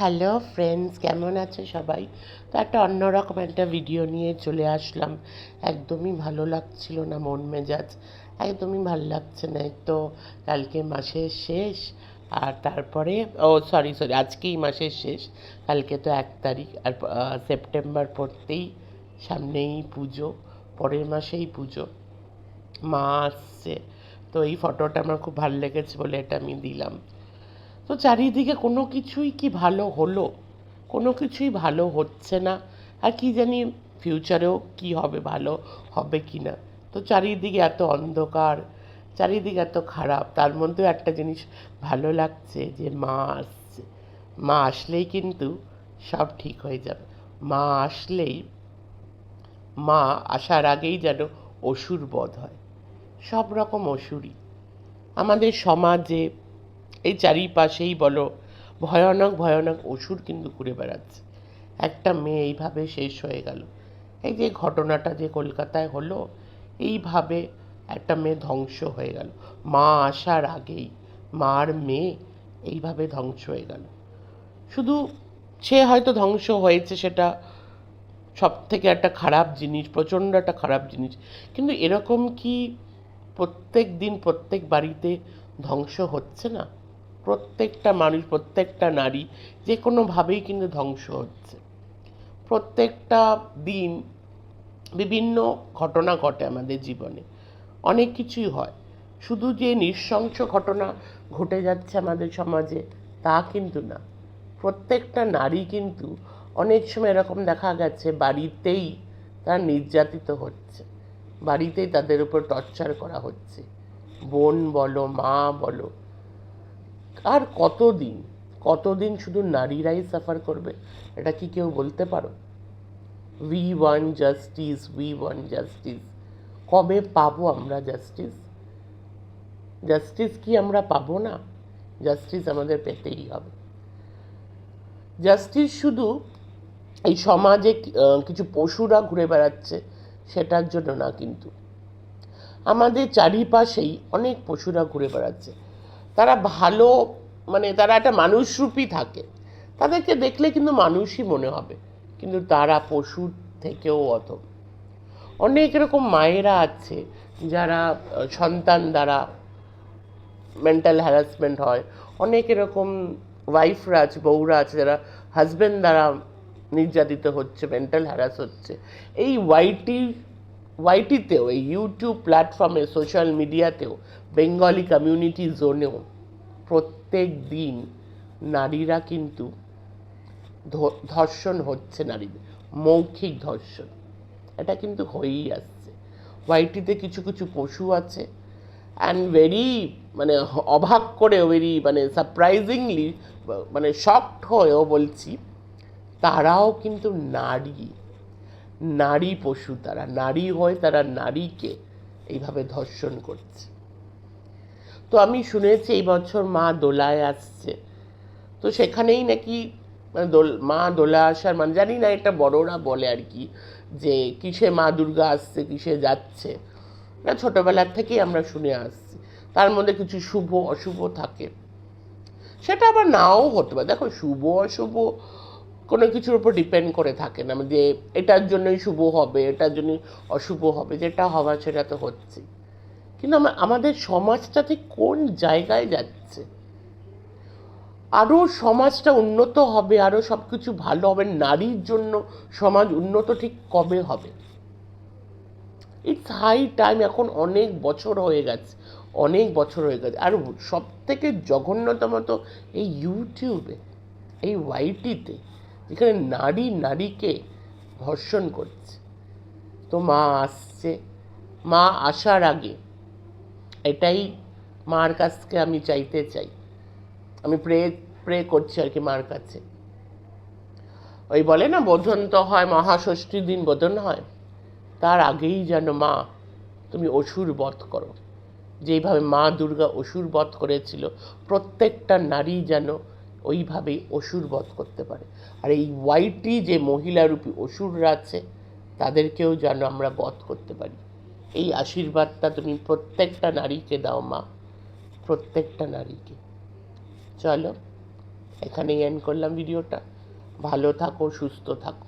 Hello friends কেমন আছো সবাই? তো একটা অন্যরকম একটা ভিডিও নিয়ে চলে আসলাম। একদমই ভালো লাগছিল না, মন মেজাজ। একদমই ভালো লাগছে না। তো কালকে মাসের শেষ, আর তারপরে, ও সরি সরি আজকেই মাসের শেষ। কালকে তো এক তারিখ, আর সেপ্টেম্বর পড়তেই সামনেই পুজো, পরের মাসেই পুজো। মা আসছে। তো এই ফটোটা আমার খুব ভালো লেগেছে বলে এটা আমি দিলাম। তো চারিদিকে কোনো কিছুই কি ভালো হলো? কোনো কিছুই ভালো হচ্ছে না। আর কি জানি ফিউচারেও কি হবে, ভালো হবে কি না? তো চারিদিকে এত অন্ধকার, চারিদিকে এত খারাপ, তার মধ্যেও একটা জিনিস ভালো লাগছে যে মা আসছে। মা আসলেই কিন্তু সব ঠিক হয়ে যাবে। মা আসলেই, মা আসার আগেই যেন অসুর বধ হয়। সব রকম অসুরই। আমাদের সমাজে এই চারিপাশেই বলো, ভয়ানক ভয়ানক অসুর কিন্তু ঘুরে বেড়াচ্ছে। একটা মেয়ে এইভাবে শেষ হয়ে গেল। এই যে ঘটনাটা যে কলকাতায় হলো, এইভাবে একটা মেয়ে ধ্বংস হয়ে গেল। মা আসার আগেই মার মেয়ে এইভাবে ধ্বংস হয়ে গেল। শুধু সে হয়তো ধ্বংস হয়েছে সেটা সব থেকে একটা খারাপ জিনিস, প্রচণ্ড একটা খারাপ জিনিস। কিন্তু এরকম কি প্রত্যেক দিন প্রত্যেক বাড়িতে ধ্বংস হচ্ছে না? প্রত্যেকটা মানুষ, প্রত্যেকটা নারী যে কোনোভাবেই কিন্তু ধ্বংস হচ্ছে। প্রত্যেকটা দিন বিভিন্ন ঘটনা ঘটে আমাদের জীবনে। অনেক কিছুই হয়। শুধু যে নৃশংস ঘটনা ঘটে যাচ্ছে আমাদের সমাজে তা কিন্তু না। প্রত্যেকটা নারী কিন্তু অনেক সময় এরকম দেখা গেছে, বাড়িতেই তারা নির্যাতিত হচ্ছে। বাড়িতেই তাদের উপর টর্চার করা হচ্ছে। বোন বলো, মা বলো আর কতদিন? কতদিন শুধু নারীরাই সাফার করবে? এটা কি কেউ বলতে পারো? We want justice we want justice কবে পাবো আমরা জাস্টিস জাস্টিস কি আমরা পাবো না? জাস্টিস আমাদের পেতেই হবে। জাস্টিস শুধু এই সমাজে কিছু পশুরা ঘুরে বেড়াচ্ছে, সেটার জন্য না কিন্তু। আমাদের চারিপাশেই অনেক পশুরা ঘুরে বেড়াচ্ছে। তারা ভালো মানে তারা একটা মানুষরূপী থাকে। তাদেরকে দেখলে কিন্তু মানুষই মনে হবে, কিন্তু তারা পশুর থেকেও অত অনেক এরকম মায়েরা আছে যারা সন্তান দ্বারা মেন্টাল হ্যারাসমেন্ট হয়। অনেক এরকম ওয়াইফরা আছে, বউরা আছে যারা হাজব্যান্ড দ্বারা নির্যাতিত হচ্ছে মেন্টাল হ্যারাস হচ্ছে। এই ওয়াইটি ওয়াইটিতেও এই ইউটিউব প্ল্যাটফর্মে সোশ্যাল মিডিয়াতেও বেঙ্গলি কমিউনিটি জোনেও প্রত্যেক দিন নারীরা কিন্তু ধর্ষণ হচ্ছে নারীদের মৌখিক ধর্ষণ এটা কিন্তু হয়েই আসছে ওয়াইটিতে কিছু কিছু পশু আছে অ্যান্ড ভেরি মানে অবাক করেও ভেরি মানে সারপ্রাইজিংলি মানে শকড হয়েও বলছি তারাও কিন্তু নারী নারী পশু তারা, নারী হয় তারা নারীকে এইভাবে ধর্ষণ করছে। তো আমি শুনেছি এই বছর মা দোলায় আসছে। তো সেখানেই নাকি মানে দোল, মা দোলা আসার মানে জানি না এটা বড়রা বলে আর কি, যে কিসে মা দুর্গা আসছে, কিসে যাচ্ছে। না ছোটোবেলার থেকেই আমরা শুনে আসছি। তার মধ্যে কিছু শুভ, অশুভ থাকে। সেটা আবার নাও হতে পারে। দেখো, শুভ, অশুভ কোনো কিছুর উপর ডিপেন্ড করে থাকে না যে এটার জন্যই শুভ হবে, এটার জন্যই অশুভ হবে, যেটা হওয়া সেটা তো হচ্ছে কিন্তু আমাদের সমাজটা ঠিক কোন জায়গায় যাচ্ছে? আরও সমাজটা উন্নত হবে আরও সব কিছু ভালো হবে, নারীর জন্য সমাজ উন্নত ঠিক কবে হবে? ইটস হাই টাইম এখন অনেক বছর হয়ে গেছে, অনেক বছর হয়ে গেছে। আর সব থেকে জঘন্যতম তো এই ইউটিউবে এই ওয়াইটিতে যেখানে নারী নারীকে ধর্ষণ করছে। তো মা আসছে। মা আসার আগে এটাই মার কাছ থেকে আমি চাইতে চাই। আমি প্রে প্রে করছি আর কি মার কাছে। ওই বলে না, বোধন তো হয় মহাষষ্ঠীর দিন বোধন হয়। তার আগেই যেন মা, তুমি অসুর বধ করো। যেইভাবে মা দুর্গা অসুর বধ করেছিল, প্রত্যেকটা নারী যেন ওইভাবেই অসুর বধ করতে পারে। আর এই ওয়াইটি যে মহিলারূপী অসুররা আছে, তাদেরকেও যেন আমরা বধ করতে পারি। এই আশীর্বাদটা তুমি প্রত্যেকটা নারীকে দাও মা, প্রত্যেকটা নারীকে। চলো, এখানেই এন্ড করলাম ভিডিওটা। ভালো থাকো, সুস্থ থাকো।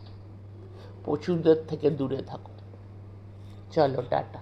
পশুদের থেকে দূরে থাকো। চলো, টাটা।